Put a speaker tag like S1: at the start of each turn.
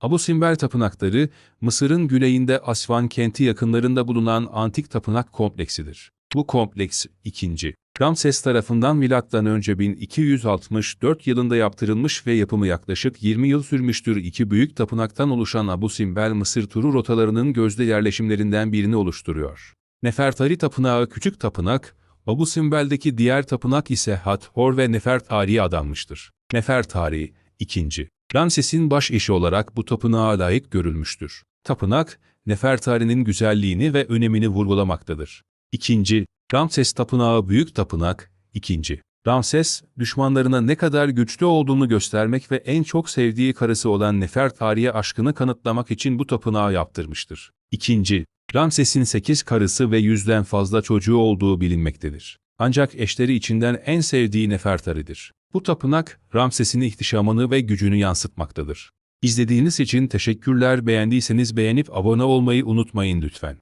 S1: Abu Simbel tapınakları, Mısır'ın güneyinde Asvan kenti yakınlarında bulunan antik tapınak kompleksidir. Bu kompleks, 2. Ramses tarafından M.Ö. 1264 yılında yaptırılmış ve yapımı yaklaşık 20 yıl sürmüştür. İki büyük tapınaktan oluşan Abu Simbel Mısır turu rotalarının gözde yerleşimlerinden birini oluşturuyor. Nefertari Tapınağı küçük tapınak, Abu Simbel'deki diğer tapınak ise Hathor ve Nefertari'ye adanmıştır. Nefertari, 2. Ramses'in baş eşi olarak bu tapınağa layık görülmüştür. Tapınak, Nefertari'nin güzelliğini ve önemini vurgulamaktadır. 2. Ramses Tapınağı Büyük Tapınak 2. Ramses, düşmanlarına ne kadar güçlü olduğunu göstermek ve en çok sevdiği karısı olan Nefertari'ye aşkını kanıtlamak için bu tapınağı yaptırmıştır. 2. Ramses'in 8 karısı ve yüzden fazla çocuğu olduğu bilinmektedir. Ancak eşleri içinden en sevdiği Nefertari'dir. Bu tapınak, Ramses'in ihtişamını ve gücünü yansıtmaktadır. İzlediğiniz için teşekkürler beğendiyseniz beğenip abone olmayı unutmayın lütfen.